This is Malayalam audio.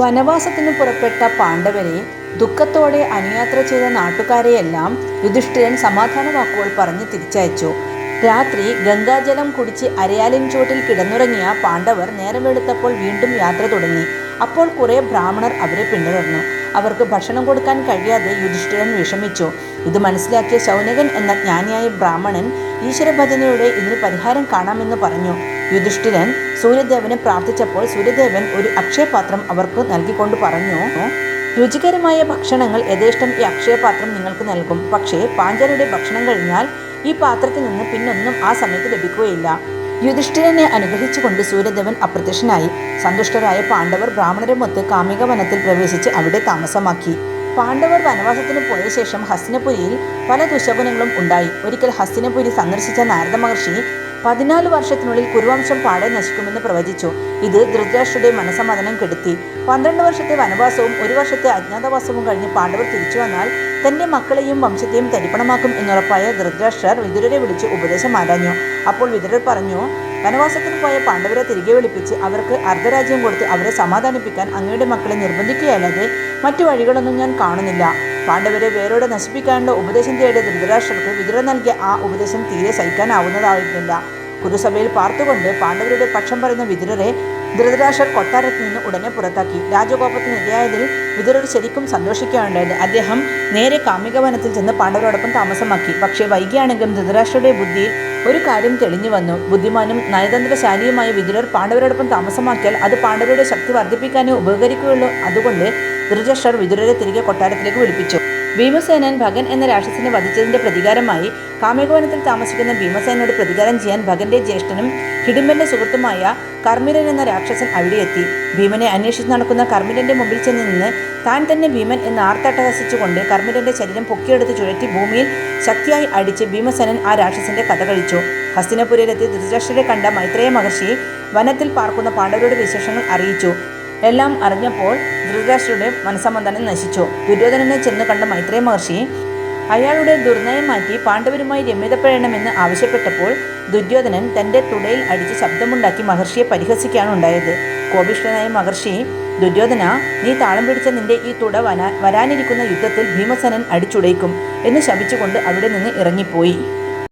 വനവാസത്തിന് പുറപ്പെട്ട പാണ്ഡവരെ ദുഃഖത്തോടെ അനുയാത്ര ചെയ്ത നാട്ടുകാരെയെല്ലാം യുധിഷ്ഠിരൻ സമാധാന വാക്കുകൾ പറഞ്ഞ് തിരിച്ചയച്ചു. രാത്രി ഗംഗാജലം കുടിച്ച് അരയാലിൻ ചുവട്ടിൽ കിടന്നുറങ്ങിയ പാണ്ഡവർ നേരം വെളുത്തപ്പോൾ വീണ്ടും യാത്ര തുടങ്ങി. അപ്പോൾ കുറേ ബ്രാഹ്മണർ അവരെ പിന്തുടർന്നു. അവർക്ക് ഭക്ഷണം കൊടുക്കാൻ കഴിയാതെ യുധിഷ്ഠിരൻ വിഷമിച്ചു. ഇത് മനസ്സിലാക്കിയ ശൗനകൻ എന്ന ജ്ഞാനിയായ ബ്രാഹ്മണൻ ഈശ്വരഭജനയുടെ ഇതിന് പരിഹാരം കാണാമെന്ന് പറഞ്ഞു. യുധിഷ്ഠിരൻ സൂര്യദേവനെ പ്രാർത്ഥിച്ചപ്പോൾ സൂര്യദേവൻ ഒരു അക്ഷയപാത്രം അവർക്ക് നൽകിക്കൊണ്ട് പറഞ്ഞു രുചികരമായ ഭക്ഷണങ്ങൾ യഥേഷ്ടം ഈ അക്ഷയപാത്രം നിങ്ങൾക്ക് നൽകും. പക്ഷേ പാഞ്ചരയുടെ ഭക്ഷണം കഴിഞ്ഞാൽ ഈ പാത്രത്തിൽ നിന്ന് പിന്നൊന്നും ആ സമയത്ത് ലഭിക്കുകയില്ല. യുധിഷ്ഠിരനെ അനുഗ്രഹിച്ചുകൊണ്ട് സൂര്യദേവൻ അപ്രത്യക്ഷനായി. സന്തുഷ്ടരായ പാണ്ഡവർ ബ്രാഹ്മണരുമൊത്ത് കാമിക വനത്തിൽ പ്രവേശിച്ച് അവിടെ താമസമാക്കി. പാണ്ഡവർ വനവാസത്തിന് പോയ ശേഷം ഹസ്തിനപുരിയിൽ പല ദുശകുനങ്ങളും ഉണ്ടായി. ഒരിക്കൽ ഹസ്തിനപുരി സന്ദർശിച്ച നാരദ മഹർഷി പതിനാല് വർഷത്തിനുള്ളിൽ കുരുവംശം പാടെ നശിക്കുമെന്ന് പ്രവചിച്ചു. ഇത് ധൃതരാഷ്ട്രയുടെ മനസമാധാനം കെടുത്തി. പന്ത്രണ്ട് വർഷത്തെ വനവാസവും ഒരു വർഷത്തെ അജ്ഞാതവാസവും കഴിഞ്ഞ് പാണ്ഡവർ തിരിച്ചു വന്നാൽ തന്റെ മക്കളെയും വംശത്തെയും തരിപ്പണമാക്കും എന്നുറപ്പായ ധൃതരാഷ്ട്രർ വിതുരരെ വിളിച്ച് ഉപദേശം ആരാഞ്ഞു. അപ്പോൾ വിതുരർ പറഞ്ഞു വനവാസത്തിന് പോയ പാണ്ഡവരെ തിരികെ വിളിപ്പിച്ച് അവർക്ക് അർദ്ധരാജ്യം കൊടുത്ത് അവരെ സമാധാനിപ്പിക്കാൻ അങ്ങയുടെ മക്കളെ നിർബന്ധിക്കുകയല്ലാതെ മറ്റു വഴികളൊന്നും ഞാൻ കാണുന്നില്ല. പാണ്ഡവരെ വേരോടെ നശിപ്പിക്കാനുള്ള ഉപദേശം തേടിയ ധൃതരാഷ്ട്രർക്ക് വിദുരൻ നൽകിയ ആ ഉപദേശം തീരെ സഹിക്കാനാവുന്നതായിരുന്നില്ല. കുരുസഭയിൽ പാർത്തുകൊണ്ട് പാണ്ഡവരുടെ പക്ഷം പറയുന്ന വിതുരരെ ധൃതരാഷ്ട്രർ കൊട്ടാരത്തിൽ നിന്ന് ഉടനെ പുറത്താക്കി. രാജകോപത്തിന് ഇരയായതിൽ വിതുരർ ശരിക്കും സന്തോഷിക്കുകയുണ്ടായത് അദ്ദേഹം നേരെ കാമികവനത്തിൽ ചെന്ന് പാണ്ഡവരോടൊപ്പം താമസമാക്കി. പക്ഷേ വൈകിയാണെങ്കിലും ധൃതരാഷ്ട്രയുടെ ബുദ്ധിയിൽ ഒരു കാര്യം തെളിഞ്ഞു വന്നു. ബുദ്ധിമാനും നയതന്ത്രശാലിയുമായ വിതുരർ പാണ്ഡവരോടൊപ്പം താമസമാക്കിയാൽ അത് പാണ്ഡവരുടെ ശക്തി വർദ്ധിപ്പിക്കാനേ ഉപകരിക്കുകയുള്ളൂ. അതുകൊണ്ട് ധൃതരാഷ്ട്രർ വിതുരരെ തിരികെ കൊട്ടാരത്തിലേക്ക് വിളിപ്പിച്ചു. ഭീമസേനൻ ഭഗൻ എന്ന രാക്ഷസനെ വധിച്ചതിന്റെ പ്രതികാരമായി കാമ്യകവനത്തിൽ താമസിക്കുന്ന ഭീമസേനോട് പ്രതികാരം ചെയ്യാൻ ഭഗന്റെ ജ്യേഷ്ഠനും ഹിഡിമ്പന്റെ സുഹൃത്തുമായ കർമ്മിരൻ എന്ന രാക്ഷസൻ അവിടെ എത്തി ഭീമനെ അന്വേഷിച്ച് നടക്കുന്ന കർമ്മിരന്റെ മുമ്പിൽ ചെന്ന് നിന്ന് താൻ തന്നെ ഭീമൻ എന്ന് ആർത്തട്ടഹസിച്ചുകൊണ്ട് കർമ്മിരന്റെ ശരീരം പൊക്കിയെടുത്ത് ചുഴറ്റി ഭൂമിയിൽ ശക്തിയായി അടിച്ച് ഭീമസേനൻ ആ രാക്ഷസന്റെ കഥ കഴിച്ചു. ഹസ്തിനപുരയിലെത്തി ധൃതരാഷ്ട്രരെ കണ്ട മൈത്രേയ മഹർഷി വനത്തിൽ പാർക്കുന്ന പാണ്ഡവരുടെ വിശേഷങ്ങൾ അറിയിച്ചു. എല്ലാം അറിഞ്ഞപ്പോൾ ധൃതരാഷ്ട്രയുടെ മനസമാധാനം നശിച്ചു. ദുര്യോധനനെ ചെന്ന് കണ്ട മൈത്രേയ മഹർഷി അയാളുടെ ദുർനയം മാറ്റി പാണ്ഡവരുമായി രമ്യതപ്പെടണമെന്ന് ആവശ്യപ്പെട്ടപ്പോൾ ദുര്യോധനൻ തന്റെ തുടയിൽ അടിച്ച് ശബ്ദമുണ്ടാക്കി മഹർഷിയെ പരിഹസിക്കുകയാണ് ഉണ്ടായത്. കോപിഷ്ഠനായ മഹർഷി ദുര്യോധന നീ താളം പിടിച്ച നിന്റെ ഈ തുട വരാനിരിക്കുന്ന യുദ്ധത്തിൽ ഭീമസനൻ അടിച്ചുടയ്ക്കും എന്ന് ശപിച്ചുകൊണ്ട് അവിടെ നിന്ന് ഇറങ്ങിപ്പോയി.